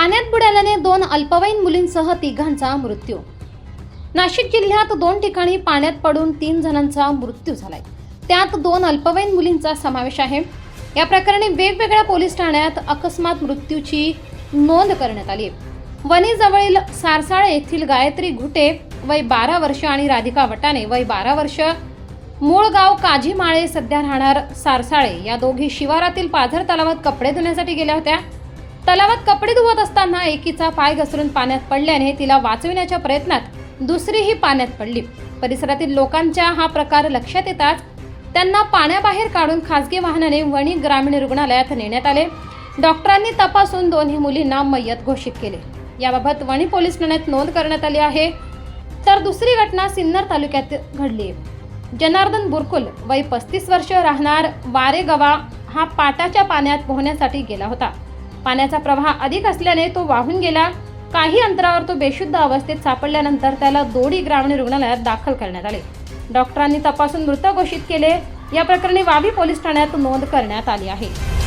पाण्यात बुडाल्याने दोन अल्पवयीन मुलींसह तिघांचा मृत्यू. नाशिक जिल्ह्यात दोन ठिकाणी पाण्यात पडून तीन जणांचा मृत्यू झालाय. त्यात दोन अल्पवयीन मुलींचा समावेश आहे. या प्रकरणी वेगवेगळ्या पोलीस ठाण्यात अकस्मात मृत्यूची नोंद करण्यात आली आहे. सारसाळ सारसाळे येथील गायत्री घुटे वय बारा वर्ष आणि राधिका वटाने वय बारा वर्ष मूळ गाव काजीमाळे सध्या राहणार सारसाळे या दोघी शिवारातील पाझर तलावात कपडे धुण्यासाठी गेल्या होत्या. तलावात कपडे धुवत असताना एकीचा पाय घसरून पाण्यात पडल्याने तिला वाचविण्याच्या प्रयत्नात दुसरीही पाण्यात पडली. परिसरातील लोकांच्या हा प्रकार लक्षात येताच त्यांना पाण्याबाहेर काढून खासगी वाहनाने वणी ग्रामीण रुग्णालयात नेण्यात आले. डॉक्टरांनी तपासून दोन्ही मुलींना मय्यत घोषित केले. याबाबत वणी पोलीस ठाण्यात नोंद करण्यात आली आहे. तर दुसरी घटना सिन्नर तालुक्यात घडली. जनार्दन बुरकुल वय पस्तीस वर्ष राहणार वारेगवा हा पाटाच्या पाण्यात पोहण्यासाठी गेला होता. पाण्याचा प्रवाह अधिक असल्याने तो वाहून गेला. काही अंतरावर तो बेशुद्ध अवस्थेत सापडल्यानंतर त्याला दोडी ग्रामीण रुग्णालयात दाखल करण्यात आले. डॉक्टरांनी तपासून मृत घोषित केले. या प्रकरणी वावी पोलीस ठाण्यात नोंद करण्यात आली आहे.